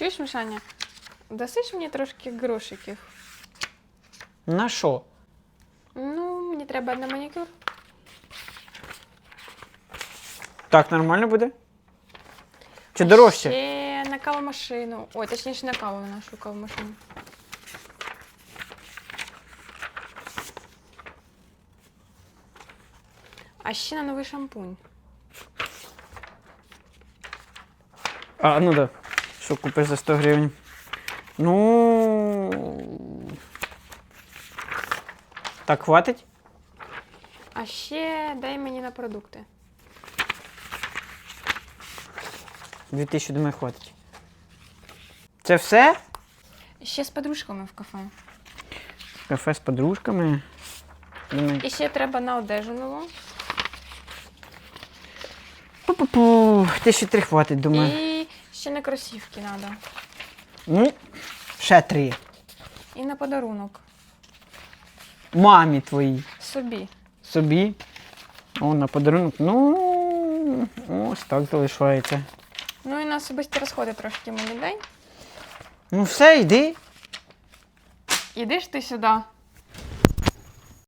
Чуєш, Мішаня? Дасиш мені трошки грошиків? На що? Ну, мені треба на манікюр. Так нормально буде? Чи дорожче? Ще на кавомашину. Ой, точніше на каву на нашу кавомашину. А ще на новий шампунь. А, ну да. Що купиш за 100 гривень? Ну. Так, хватить? А ще дай мені на продукти. 2000, думаю, хватить. Це все? Ще з подружками в кафе. Кафе з подружками. Думаю. І ще треба на одежу нову. Пу-пу-пу. Тисячі три хватить, думаю. І ще на кросівки треба. Ну, ще три. І на подарунок. Мамі твоїй. Собі. Собі. О, на подарунок. Ну, ось так залишається. Ну і на особисті розходи трошки мені дай. Ну все, йди. Іди ж ти сюди.